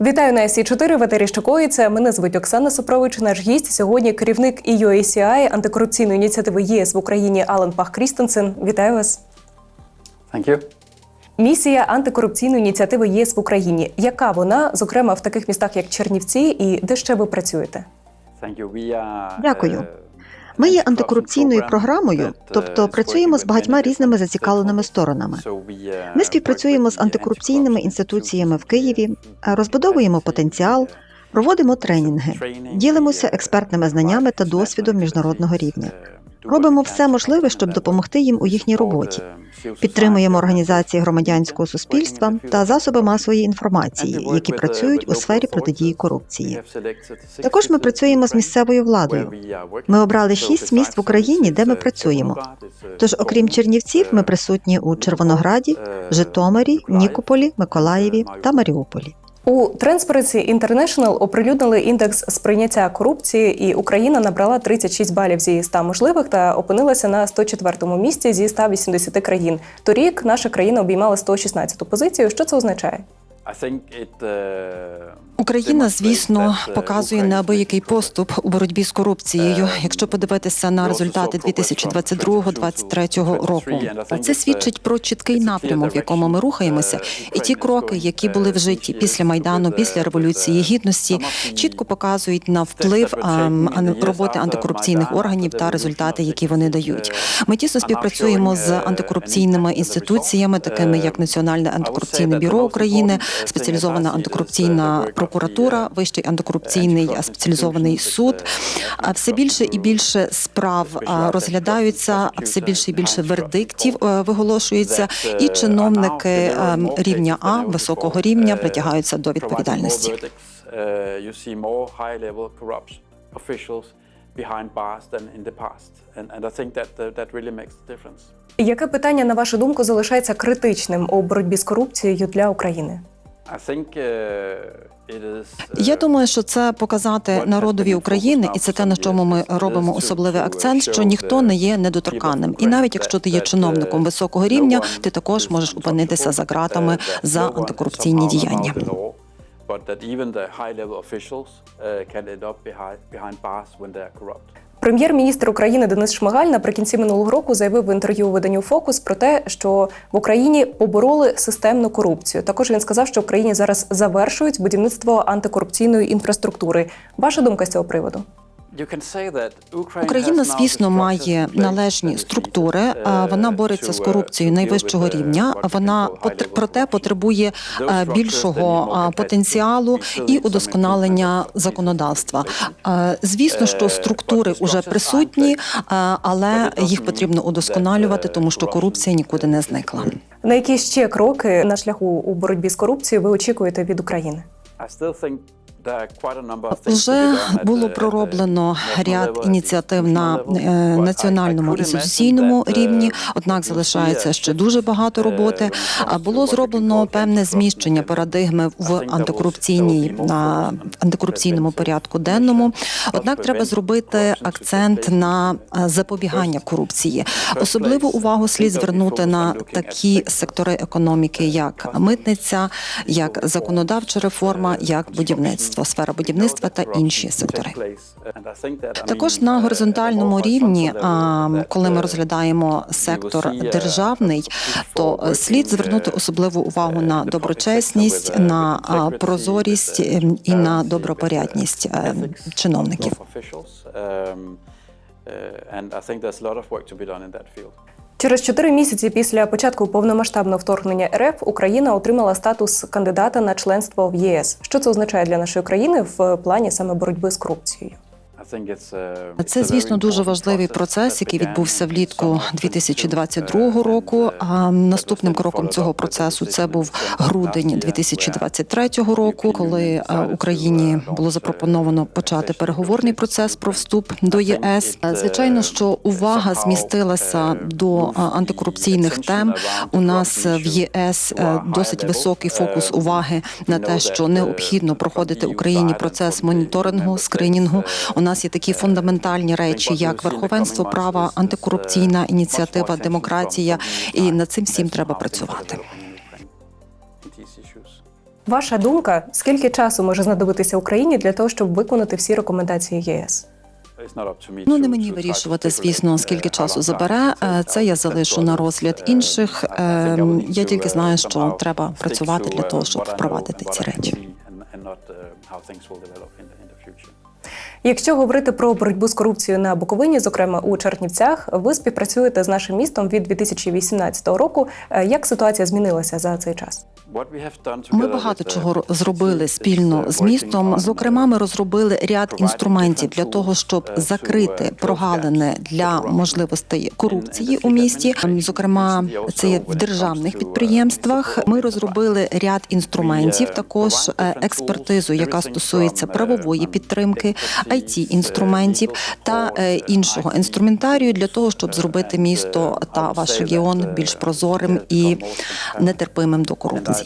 Вітаю на сі 4 в етері Щокоїться. Мене звуть Оксана Сопрович. Наш гість сьогодні керівник EUACI антикорупційної ініціативи ЄС в Україні Алан Пах Крістенсен. Вітаю вас. Thank you. Місія антикорупційної ініціативи єС в Україні. Яка вона, зокрема, в таких містах, як Чернівці, і де ще ви працюєте? Дякую. Ми є антикорупційною програмою, тобто працюємо з багатьма різними зацікавленими сторонами. Ми співпрацюємо з антикорупційними інституціями в Києві, розбудовуємо потенціал, проводимо тренінги, ділимося експертними знаннями та досвідом міжнародного рівня. Робимо все можливе, щоб допомогти їм у їхній роботі. Підтримуємо організації громадянського суспільства та засоби масової інформації, які працюють у сфері протидії корупції. Також ми працюємо з місцевою владою. Ми обрали шість міст в Україні, де ми працюємо. Тож, окрім Чернівців, ми присутні у Червонограді, Житомирі, Нікополі, Миколаєві та Маріуполі. У Transparency International оприлюднили індекс сприйняття корупції, і Україна набрала 36 балів зі 100 можливих та опинилася на 104-му місці зі 180 країн. Торік наша країна обіймала 116-ту позицію. Що це означає? Україна, звісно, показує неабиякий поступ у боротьбі з корупцією. Якщо подивитися на результати 2022-2023 року, це свідчить про чіткий напрямок, в якому ми рухаємося, і ті кроки, які були вжиті після майдану, після революції гідності, чітко показують на вплив роботи антикорупційних органів та результати, які вони дають. Ми тісно співпрацюємо з антикорупційними інституціями, такими як Національне антикорупційне бюро України, спеціалізована антикорупційна прокуратура, вищий антикорупційний спеціалізований суд. Все більше і більше справ розглядаються, все більше і більше вердиктів е, виголошується, і чиновники е, рівня А високого рівня притягаються до відповідальності. behind bars than in the past. And, and I think that, uh, that really makes the difference. Яке питання, на вашу думку, залишається критичним у боротьбі з корупцією для України? Uh, is, uh, Я думаю, що це показати народові України, і це те, на чому ми робимо особливий акцент, що ніхто не є недоторканним. І навіть якщо ти є чиновником високого рівня, ти також можеш опинитися за ґратами за антикорупційні діяння. But that even the high-level officials uh, can end up behind, behind bars when they are corrupt. Прем'єр-міністр України Денис Шмигаль наприкінці минулого року заявив в інтерв'ю виданню Фокус про те, що в Україні побороли системну корупцію. Також він сказав, що в Україні зараз завершують будівництво антикорупційної інфраструктури. Ваша думка з цього приводу? Україна, звісно, має належні структури. Вона бореться з корупцією найвищого рівня. Вона проте потребує е, більшого потенціалу і удосконалення законодавства. Е, Звісно, що структури вже присутні, е, але їх потрібно удосконалювати, тому що корупція нікуди не зникла. На які ще кроки на шляху у боротьбі з корупцією ви очікуєте від України? Вже було пророблено ряд ініціатив на е, національному і інституційному рівні однак залишається ще дуже багато роботи. Було зроблено певне зміщення парадигми в антикорупційній на антикорупційному порядку денному. Однак треба зробити акцент на е, запобігання корупції. Особливу увагу слід звернути на такі сектори економіки, як митниця, як законодавча реформа, як будівництво, сфера будівництва та інші сектори. Також на горизонтальному рівні, коли ми розглядаємо сектор державний, то е, слід звернути особливу увагу на доброчесність, на прозорість ем, і на добропорядність е, чиновників. And I think there's a lot of work to be done in that field. Через чотири місяці після початку повномасштабного вторгнення РФ Україна отримала статус кандидата на членство в ЄС. Що це означає для нашої країни в плані саме боротьби з корупцією? Це, звісно, дуже важливий процес, який відбувся влітку 2022 року. А наступним кроком цього процесу це був грудень 2023 року, коли е, Україні було запропоновано почати переговорний процес про вступ до ЄС. Е, Звичайно, що увага змістилася до е, антикорупційних тем. У нас в ЄС е, досить високий фокус уваги на те, що необхідно проходити Україні процес моніторингу скринінгу. У нас нас є такі фундаментальні речі, як верховенство права, антикорупційна ініціатива, демократія, і над цим всім треба працювати. Ваша думка, скільки часу може знадобитися Україні для того, щоб виконати всі рекомендації ЄС? Ну не мені вирішувати, звісно, скільки часу забере. Е, Це я залишу на розгляд інших. Е, Я тільки знаю, що треба працювати для того, щоб впровадити ці речі. Якщо говорити про боротьбу з корупцією на Буковині, зокрема у Чернівцях, ви співпрацюєте з нашим містом від 2018 року. Е, Як ситуація змінилася за цей час? Ми багато чого зробили спільно з містом. Зокрема, ми розробили ряд інструментів для того, щоб закрити прогалини для можливостей корупції у місті. Ем, Зокрема, це є в державних підприємствах. Ми розробили ряд інструментів, також е, експертизу, яка стосується правової підтримки, it інструментів та е, іншого інструментарію для того, щоб зробити місто та ваш регіон більш прозорим і нетерпимим до корупції.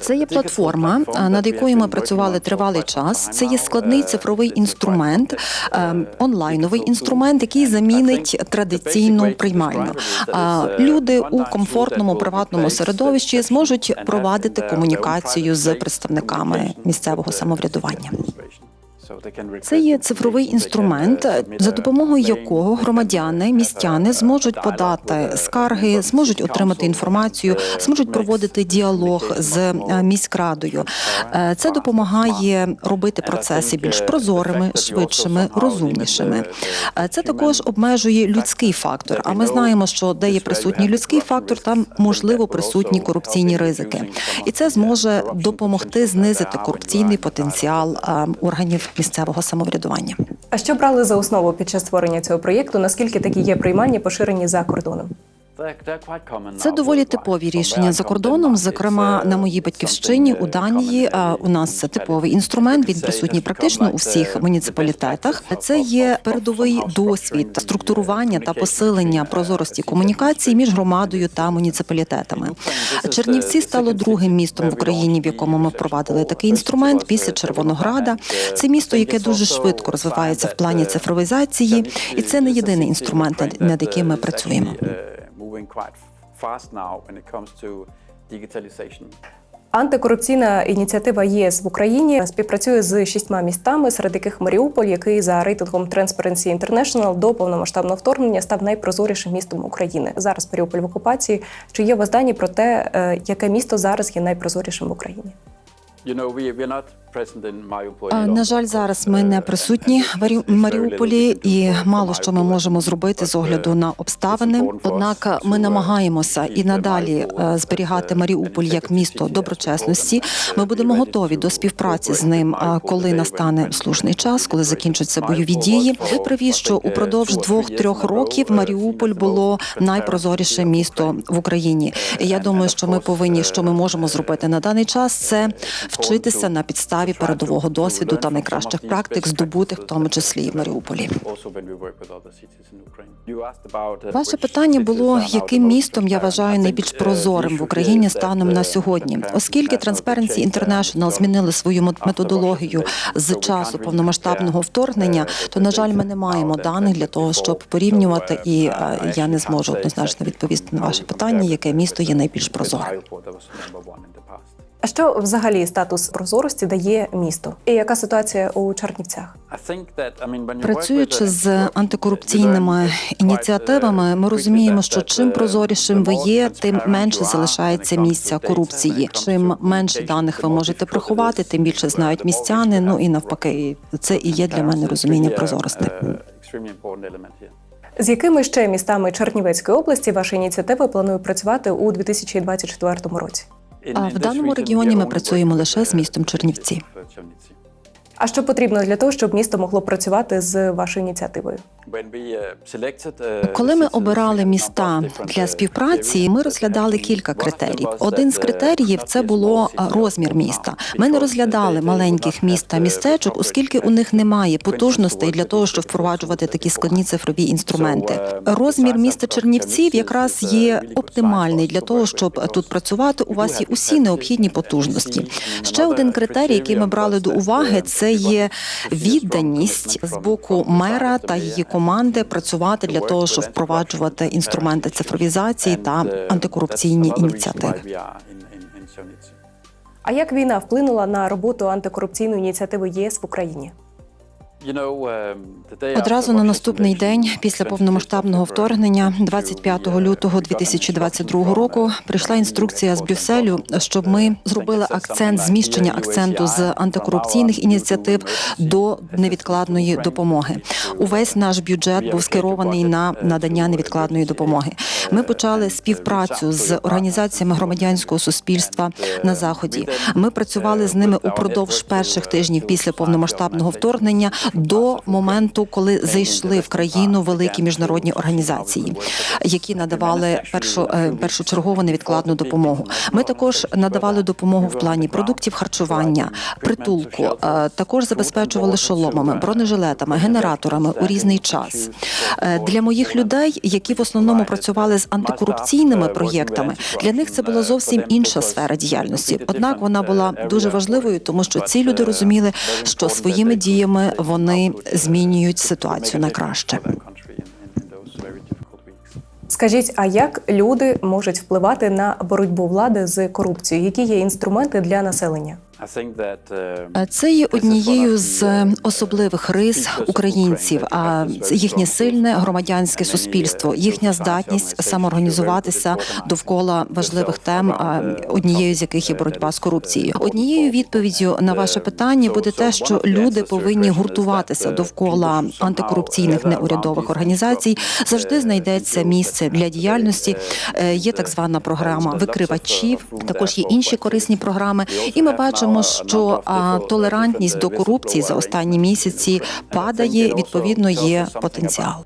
Це є платформа, над якою ми працювали тривалий час. Це є складний цифровий інструмент, е, онлайновий інструмент, який замінить традиційну приймальну. Люди у комфортному приватному середовищі зможуть провадити комунікацію з представниками місцевого самоврядування. Це є цифровий інструмент, за допомогою якого громадяни, містяни зможуть подати скарги, зможуть отримати інформацію, зможуть проводити діалог з е, міськрадою. Е, Це допомагає робити процеси більш прозорими, швидшими, розумнішими. Е, Це також обмежує людський фактор. А ми знаємо, що де є присутній людський фактор, там можливо присутні корупційні ризики, і це зможе допомогти знизити корупційний потенціал е, органів місцевого самоврядування. А що брали за основу під час створення цього проєкту? Наскільки такі є приймання поширені за кордоном? Це доволі типові рішення за кордоном. Зокрема, на моїй батьківщині у Данії у нас це типовий інструмент. Він присутній практично у всіх муніципалітетах. Це є передовий досвід структурування та посилення прозорості комунікації між громадою та муніципалітетами. Чернівці стало другим містом в Україні, в якому ми впровадили такий інструмент після Червонограда. Це місто, яке дуже швидко розвивається в плані цифровізації, і це не єдиний інструмент, над- над яким ми працюємо. Антикорупційна ініціатива ЄС в Україні співпрацює з шістьма містами, серед яких Маріуполь, який за рейтингом Transparency International до повномасштабного вторгнення став найпрозорішим містом України. Зараз Маріуполь в окупації. Чи є у вас дані про те, е, яке місто зараз є найпрозорішим в Україні? А, На жаль, зараз ми не присутні в Маріуполі, і мало що ми можемо зробити з огляду на обставини. Однак ми намагаємося і надалі е, зберігати Маріуполь як місто доброчесності. Ми будемо готові до співпраці з ним, коли настане слушний час, коли закінчаться бойові дії. Ви праві, що упродовж двох-трьох років Маріуполь було найпрозоріше місто в Україні. І я думаю, що ми повинні, що ми можемо зробити на даний час, це вчитися на підставі передового досвіду та найкращих практик, здобутих в тому числі і в Маріуполі. Ваше питання було, яким містом я вважаю найбільш прозорим в Україні станом на сьогодні, оскільки Transparency International змінили свою мет- методологію з часу повномасштабного вторгнення, то на жаль, ми не маємо даних для того, щоб порівнювати, і е, я не зможу однозначно відповісти на ваше питання, яке місто є найбільш прозорим. А що взагалі статус прозорості дає місто? І яка ситуація у Чернівцях? Працюючи з антикорупційними ініціативами, ми розуміємо, що чим прозорішим ви є, тим менше залишається місця корупції. Чим менше даних ви можете приховати, тим більше знають містяни. Ну і навпаки, це і є для мене розуміння прозорості. З якими ще містами Чернівецької області ваша ініціатива планує працювати у 2024 році? А в даному регіоні ми працюємо лише з містом Чернівці. А що потрібно для того, щоб місто могло працювати з вашою ініціативою? Коли ми обирали міста для співпраці, ми розглядали кілька критеріїв. Один з критеріїв це було розмір міста. Ми не розглядали маленьких міст та містечок, оскільки у них немає потужностей для того, щоб впроваджувати такі складні цифрові інструменти. Розмір міста Чернівців якраз є оптимальний для того, щоб тут працювати. У вас є усі необхідні потужності. Ще один критерій, який ми брали до уваги, це є відданість з боку мера та її команди працювати для того, щоб впроваджувати інструменти цифровізації та антикорупційні ініціативи. А як війна вплинула на роботу антикорупційної ініціативи єС в Україні? Одразу на наступний день після повномасштабного вторгнення, 25 лютого 2022 року, прийшла інструкція з Брюсселю, щоб ми зробили акцент зміщення акценту з антикорупційних ініціатив до невідкладної допомоги. Увесь наш бюджет був скерований на надання невідкладної допомоги. Ми почали співпрацю з організаціями громадянського суспільства на заході. Ми працювали з ними упродовж перших тижнів після повномасштабного вторгнення до моменту, коли зайшли в країну великі міжнародні організації, які надавали першу е, першочергову невідкладну допомогу. Ми також надавали допомогу в плані продуктів харчування, притулку. е, Також забезпечували шоломами, бронежилетами, генераторами у різний час. Е, Для моїх людей, які в основному працювали з антикорупційними проєктами, для них це була зовсім інша сфера діяльності. Однак вона була дуже важливою, тому що ці люди розуміли, що своїми діями вони змінюють ситуацію на краще. Скажіть, а як люди можуть впливати на боротьбу влади з корупцією? Які є інструменти для населення? Е, Це є однією з особливих рис українців. А їхнє сильне громадянське суспільство, їхня здатність самоорганізуватися довкола важливих тем, однією з яких є боротьба з корупцією. Однією відповіддю на ваше питання буде те, що люди повинні гуртуватися довкола антикорупційних неурядових організацій. Завжди знайдеться місце для діяльності. Е, Є так звана програма викривачів. Також є інші корисні програми, і ми бачимо, що толерантність до корупції за останні місяці падає. Відповідно, є потенціал.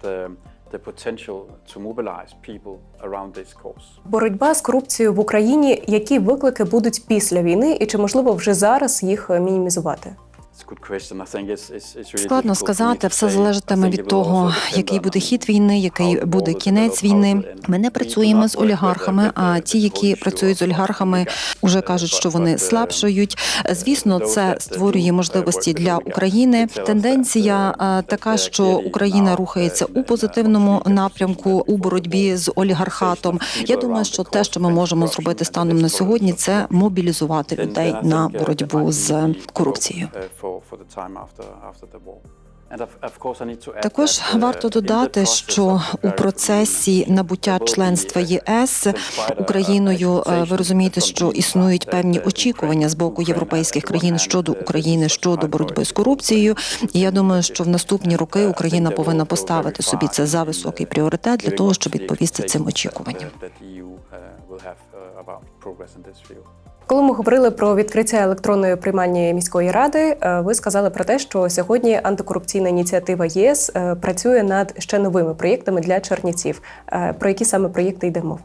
Боротьба з корупцією в Україні. Які виклики будуть після війни, і чи можливо вже зараз їх мінімізувати? Складно сказати, все залежатиме від того, який буде хід війни, який буде кінець війни. Ми не працюємо з олігархами. А ті, які працюють з олігархами, вже кажуть, що вони слабшають. Звісно, це створює можливості для України. Тенденція така, що Україна рухається у позитивному напрямку у боротьбі з олігархатом. Я думаю, що те, що ми можемо зробити станом на сьогодні, це мобілізувати людей на боротьбу з корупцією. Також варто додати, що у процесі набуття членства ЄС Україною е, ви розумієте, що існують певні очікування з боку європейських країн щодо України щодо боротьби з корупцією. І я думаю, що в наступні роки Україна повинна поставити собі це за високий пріоритет для того, щоб відповісти цим очікуванням. Коли ми говорили про відкриття електронної приймальні міської ради, е, ви сказали про те, що сьогодні антикорупційна ініціатива ЄС е, працює над ще новими проєктами для чернівців. Е, Про які саме проєкти йде мова?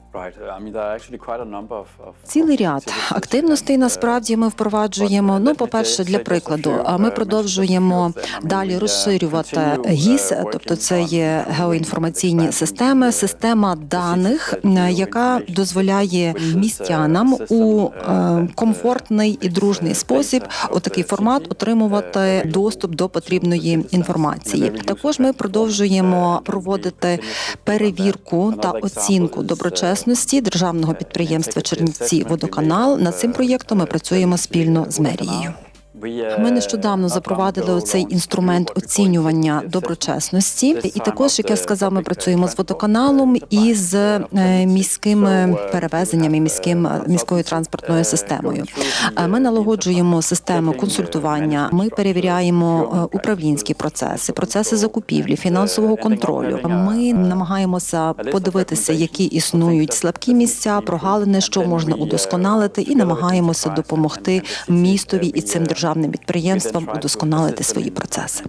Цілий ряд активностей насправді ми впроваджуємо. Ну, по перше, для прикладу, а ми продовжуємо далі розширювати ГІС, тобто це є геоінформаційні системи, система даних, яка дозволяє містянам у е, комфортний і дружний спосіб, у такий формат, отримувати доступ до потрібної інформації. Також ми продовжуємо проводити перевірку та оцінку доброчесності державного підприємства Чернівці Водоканал. Над цим проєктом ми працюємо спільно з мерією. Ми нещодавно запровадили оцей інструмент оцінювання доброчесності, і також, як я сказав, ми працюємо з водоканалом і з е, міськими перевезеннями, міським міською транспортною системою. Е, Ми налагоджуємо систему консультування. Ми перевіряємо е, управлінські процеси, процеси закупівлі, фінансового контролю. Ми намагаємося подивитися, які існують слабкі місця, прогалини, що можна удосконалити, і намагаємося допомогти містові і цим державним державним підприємствам удосконалити свої процеси.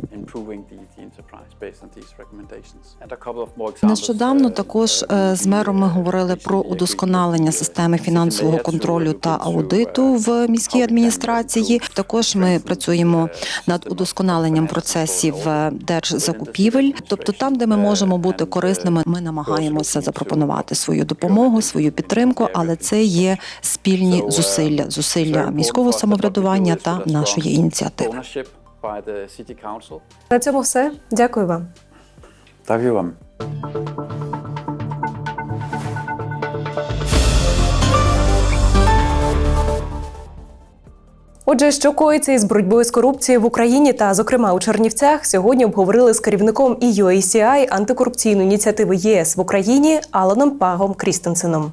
Нещодавно також е, з мером ми говорили про удосконалення системи фінансового контролю та аудиту в міській адміністрації. Також ми працюємо над удосконаленням процесів е, держзакупівель. Тобто, там, де ми можемо бути корисними, ми намагаємося запропонувати свою допомогу, свою підтримку, але це є спільні зусилля, зусилля міського самоврядування та нашої ініціативи. На цьому все. Дякую вам. Дякую вам. Отже, що коїться із боротьбою з корупцією в Україні та, зокрема, у Чернівцях, сьогодні обговорили з керівником EUACI антикорупційної ініціативи ЄС в Україні Аланом Пагом Крістенсеном.